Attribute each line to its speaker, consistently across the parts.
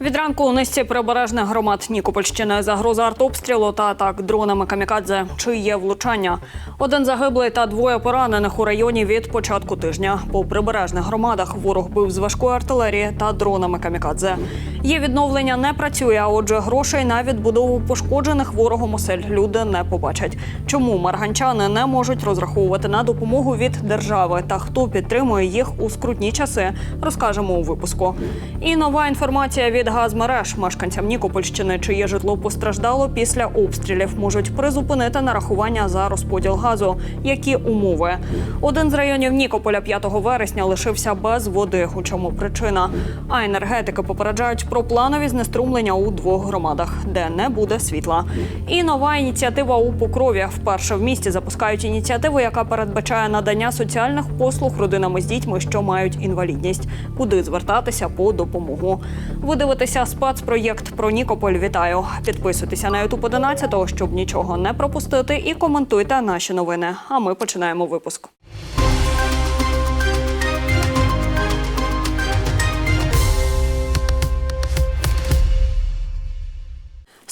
Speaker 1: Від ранку у низці прибережних громад Нікопольщини загроза артобстрілу та атак дронами камікадзе. Чи є влучання? Один загиблий та двоє поранених у районі від початку тижня. По прибережних громадах ворог бив з важкої артилерії та дронами камікадзе. Є відновлення не працює, а отже, грошей на відбудову пошкоджених ворогом осель люди не побачать. Чому марганчани не можуть розраховувати на допомогу від держави та хто підтримує їх у скрутні часи, розкажемо у випуску. І нова інформація від газмереж мешканцям Нікопольщини, чиє житло постраждало після обстрілів, можуть призупинити нарахування за розподіл газу. Які умови? Один з районів Нікополя 5 вересня лишився без води. У чому причина? А енергетики попереджають про планові знеструмлення у двох громадах, де не буде світла. І нова ініціатива у Покрові. Вперше в місті запускають ініціативу, яка передбачає надання соціальних послуг родинам з дітьми, що мають інвалідність. Куди звертатися по допомогу? Ви дивитеся спецпроєкт про Нікополь. Вітаю! Підписуйтеся на YouTube 11, щоб нічого не пропустити, і коментуйте наші новини. А ми починаємо випуск.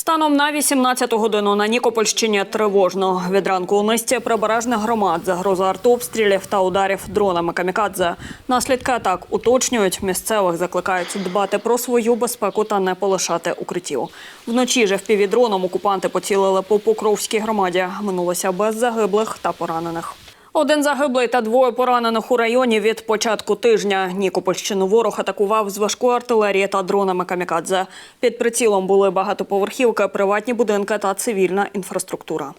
Speaker 1: Станом на 18 годину на Нікопольщині тривожно. Від ранку у низці прибережних громад загроза артобстрілів та ударів дронами камікадзе. Наслідки атак уточнюють. Місцевих закликають дбати про свою безпеку та не полишати укриттів. Вночі же впівдроном окупанти поцілили по Покровській громаді. Минулося без загиблих та поранених. Один загиблий та двоє поранених у районі від початку тижня. Нікопольщину ворог атакував з важкої артилерії та дронами камікадзе. Під прицілом були багатоповерхівки, приватні будинки та цивільна інфраструктура.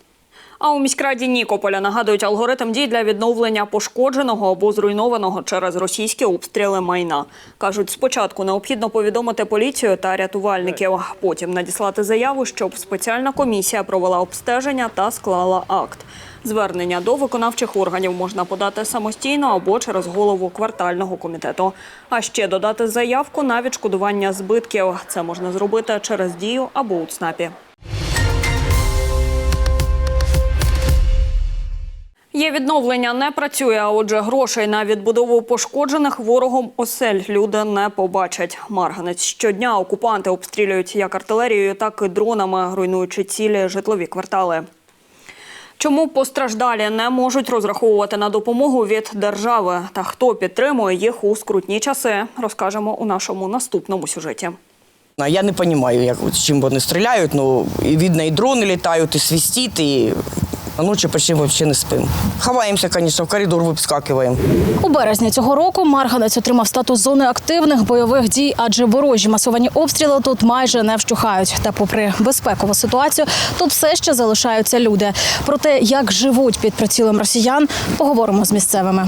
Speaker 1: А у міськраді Нікополя нагадують алгоритм дій для відновлення пошкодженого або зруйнованого через російські обстріли майна. Кажуть, спочатку необхідно повідомити поліцію та рятувальників, потім надіслати заяву, щоб спеціальна комісія провела обстеження та склала акт. Звернення до виконавчих органів можна подати самостійно або через голову квартального комітету. А ще додати заявку на відшкодування збитків. Це можна зробити через дію або у ЦНАПі. Є відновлення не працює, а отже, грошей на відбудову пошкоджених ворогом осель люди не побачать. Марганець щодня окупанти обстрілюють як артилерією, так і дронами, руйнуючи цілі житлові квартали. Чому постраждалі не можуть розраховувати на допомогу від держави та хто підтримує їх у скрутні часи, розкажемо у нашому наступному сюжеті.
Speaker 2: Я не розумію, як з чим вони стріляють. Ну і видно, і дрони літають, і свистить, і ночі почти взагалі не спимо. Ховаємося, звісно, в коридор вискакуємо.
Speaker 3: У березні цього року Марганець отримав статус зони активних бойових дій, адже ворожі масовані обстріли тут майже не вщухають. Та, попри безпекову ситуацію, тут все ще залишаються люди. Про те, як живуть під прицілом росіян, поговоримо з місцевими.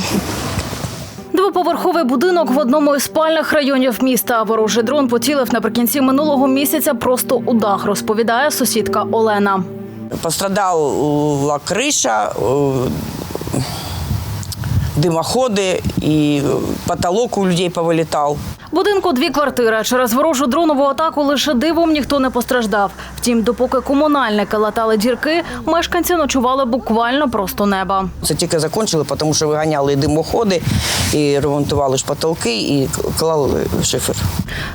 Speaker 3: Двоповерховий будинок в одному із спальних районів міста. Ворожий дрон поцілив наприкінці минулого місяця просто у дах, розповідає сусідка Олена.
Speaker 2: Пострадала криша, димоходи, і потолок у людей повилітав.
Speaker 3: Будинку дві квартири. Через ворожу дронову атаку лише дивом ніхто не постраждав. Втім, допоки комунальники латали дірки, мешканці ночували буквально просто неба.
Speaker 2: Це тільки закінчили, тому що виганяли димоходи, і ремонтували ж потолки, і клали шифер.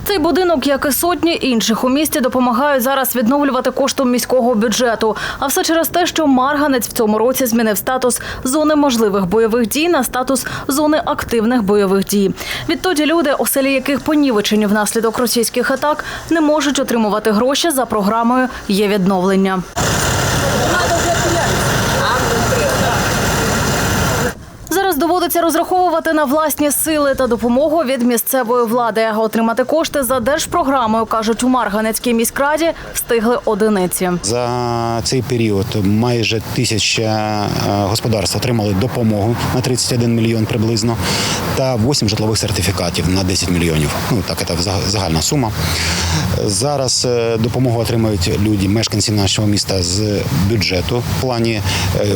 Speaker 3: Цей будинок, як і сотні інших у місті, допомагають зараз відновлювати коштом міського бюджету. А все через те, що Марганець в цьому році змінив статус зони можливих бойових дій на статус зони активних бойових дій. Відтоді люди, оселі яких понівечені внаслідок російських атак, не можуть отримувати гроші за програмою Є відновлення. Зараз доводиться розраховувати на власні сили та допомогу від місцевої влади. Отримати кошти за держпрограмою, кажуть у Марганецькій міськраді, встигли одиниці.
Speaker 4: За цей період майже тисяча е, господарств отримали допомогу на 31 мільйон приблизно та 8 житлових сертифікатів на 10 мільйонів. Ну так це загальна сума. Зараз е, допомогу отримують люди, мешканці нашого міста з бюджету в плані е,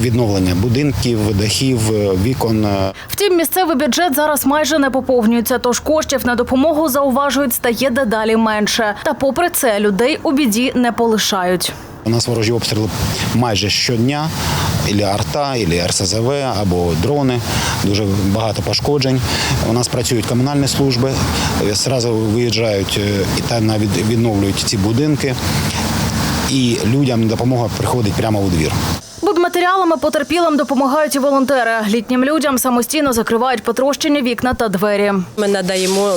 Speaker 4: відновлення будинків, дахів, вікон. е,
Speaker 3: Втім, місцевий бюджет зараз майже не поповнюється, тож коштів на допомогу зауважують стає дедалі менше. Та попри це людей у біді не полишають.
Speaker 4: У нас ворожі обстріли майже щодня. ілі арта, ілі РСЗВ або дрони. Дуже багато пошкоджень. У нас працюють комунальні служби, е, зразу виїжджають е, і та відновлюють ці будинки. І людям допомога приходить прямо у двір.
Speaker 3: Будматеріалами потерпілим допомагають і волонтери. Літнім людям самостійно закривають потрощені вікна та двері.
Speaker 5: Ми надаємо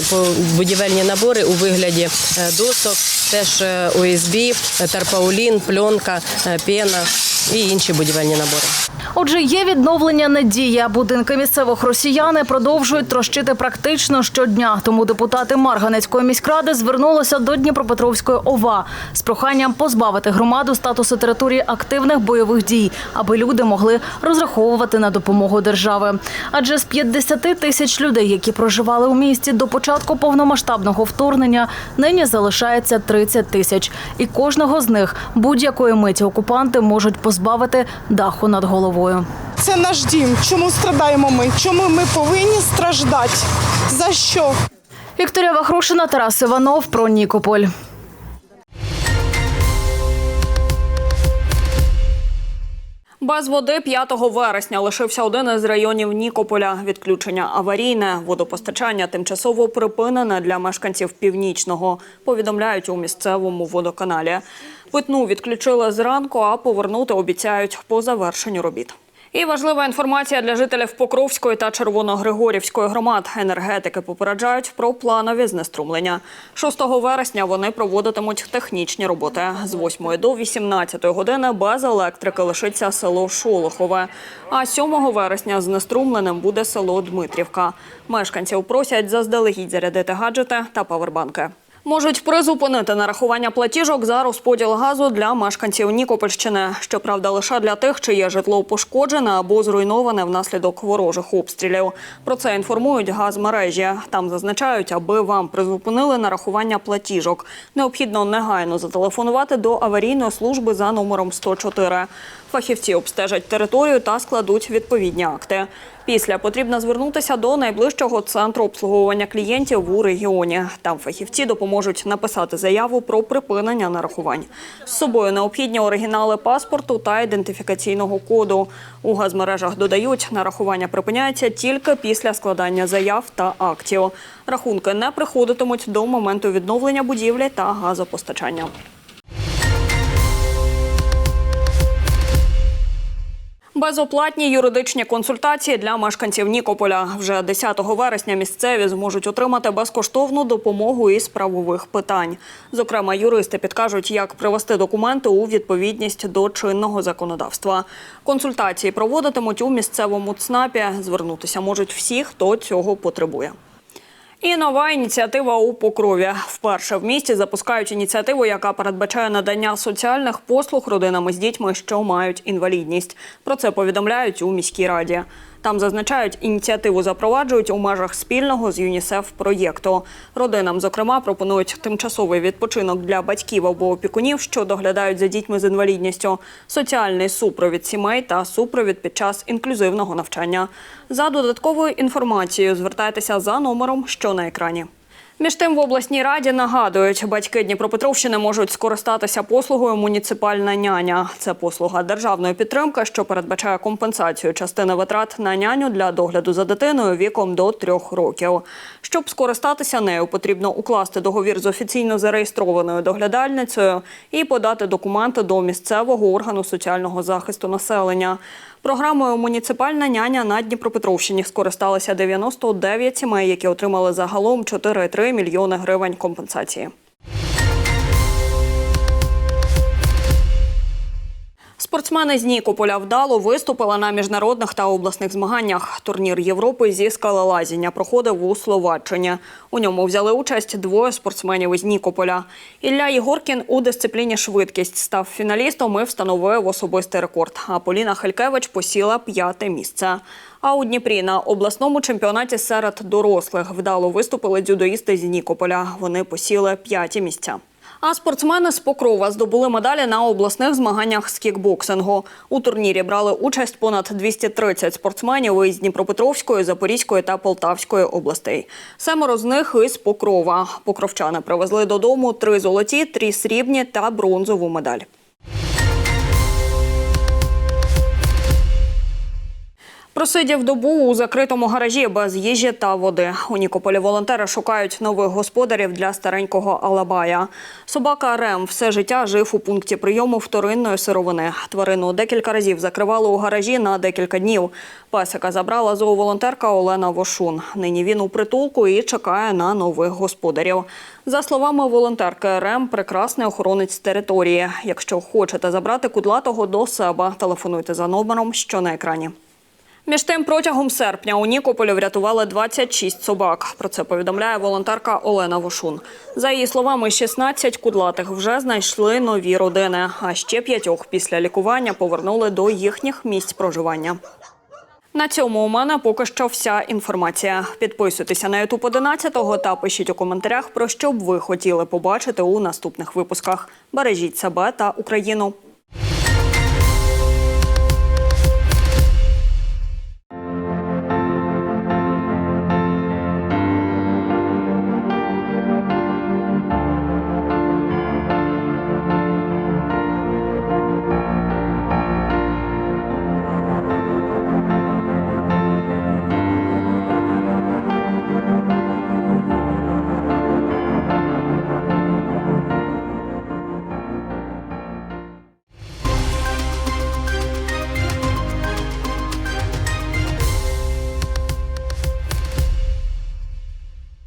Speaker 5: будівельні набори у вигляді е, досок, теж е, ОСБ, е, тарпаулін, пленка, е, пена і інші будівельні набори.
Speaker 3: Отже, є відновлення надія. Будинки місцевих росіяни продовжують трощити практично щодня. Тому депутати Марганецької міськради звернулися до Дніпропетровської ОВА з проханням позбавити громаду статусу території активних бойових дій, аби люди могли розраховувати на допомогу держави. Адже з 50 тисяч людей, які проживали у місті до початку повномасштабного вторгнення, нині залишається 30 тисяч, і кожного з них будь-якої миті окупанти можуть позбавити даху над головою.
Speaker 6: Це наш дім. Чому страдаємо ми? Чому ми повинні страждати? За що?
Speaker 3: Вікторія Вахрушина, Тарас Іванов про Нікополь.
Speaker 1: Без води 5 вересня лишився один із районів Нікополя. Відключення аварійне, водопостачання тимчасово припинене для мешканців північного. Повідомляють у місцевому водоканалі. Питну відключили зранку, а повернути обіцяють по завершенню робіт. І важлива інформація для жителів Покровської та Червоногригорівської громад. Енергетики попереджають про планові знеструмлення. 6 вересня вони проводитимуть технічні роботи. З 8 до 18 години без електрики лишиться село Шолохове. А 7 вересня знеструмленим буде село Дмитрівка. Мешканців просять заздалегідь зарядити гаджети та павербанки. Можуть призупинити нарахування платіжок за розподіл газу для мешканців Нікопольщини. Щоправда, лише для тих, чиє житло пошкоджене або зруйноване внаслідок ворожих обстрілів. Про це інформують газмережі. Там зазначають, аби вам призупинили нарахування платіжок. Необхідно негайно зателефонувати до аварійної служби за номером 104. Фахівці обстежать територію та складуть відповідні акти. Після потрібно звернутися до найближчого центру обслуговування клієнтів у регіоні. Там фахівці допоможуть написати заяву про припинення нарахувань. З собою необхідні оригінали паспорту та ідентифікаційного коду. У газмережах додають, нарахування припиняється тільки після складання заяв та актів. Рахунки не приходитимуть до моменту відновлення будівлі та газопостачання. Безоплатні юридичні консультації для мешканців Нікополя. Вже 10 вересня місцеві зможуть отримати безкоштовну допомогу із правових питань. Зокрема, юристи підкажуть, як привести документи у відповідність до чинного законодавства. Консультації проводитимуть у місцевому ЦНАПі. Звернутися можуть всі, хто цього потребує. І нова ініціатива у Покрові. Вперше в місті запускають ініціативу, яка передбачає надання соціальних послуг родинам з дітьми, що мають інвалідність. Про це повідомляють у міській раді. Там зазначають, ініціативу запроваджують у межах спільного з ЮНІСЕФ проєкту. Родинам, зокрема, пропонують тимчасовий відпочинок для батьків або опікунів, що доглядають за дітьми з інвалідністю, соціальний супровід сімей та супровід під час інклюзивного навчання. За додатковою інформацією звертайтеся за номером, що на екрані. Між тим в обласній раді нагадують, батьки Дніпропетровщини можуть скористатися послугою муніципальна няня. Це послуга державної підтримки, що передбачає компенсацію частини витрат на няню для догляду за дитиною віком до трьох років. Щоб скористатися нею, потрібно укласти договір з офіційно зареєстрованою доглядальницею і подати документи до місцевого органу соціального захисту населення. Програмою Муніципальна няня на Дніпропетровщині скористалися 99 сімей, які отримали загалом 4,3 мільйони гривень компенсації. Спортсмени з Нікополя вдало виступили на міжнародних та обласних змаганнях. Турнір Європи зі скалолазіння проходив у Словаччині. У ньому взяли участь двоє спортсменів із Нікополя. Ілля Єгоркін у дисципліні швидкість став фіналістом і встановив особистий рекорд. А Поліна Халькевич посіла п'яте місце. А у Дніпрі на обласному чемпіонаті серед дорослих вдало виступили дзюдоїсти з Нікополя. Вони посіли п'яті місця. А спортсмени з Покрова здобули медалі на обласних змаганнях з кікбоксингу. У турнірі брали участь понад 230 спортсменів із Дніпропетровської, Запорізької та Полтавської областей. Семеро з них із Покрова. Покровчани привезли додому три золоті, три срібні та бронзову медаль. Просидів добу у закритому гаражі без їжі та води. У Нікополі волонтери шукають нових господарів для старенького Алабая. Собака Рем все життя жив у пункті прийому вторинної сировини. Тварину декілька разів закривали у гаражі на декілька днів. Песика забрала зооволонтерка Олена Вошун. Нині він у притулку і чекає на нових господарів. За словами волонтерки, Рем прекрасний охоронець території. Якщо хочете забрати кудлатого до себе, телефонуйте за номером, що на екрані. Між тим, протягом серпня у Нікополі врятували 26 собак. Про це повідомляє волонтерка Олена Вошун. За її словами, 16 кудлатих вже знайшли нові родини, а ще п'ятьох після лікування повернули до їхніх місць проживання. На цьому у мене поки що вся інформація. Підписуйтеся на Ютуб 11 та пишіть у коментарях, про що б ви хотіли побачити у наступних випусках. Бережіть себе та Україну.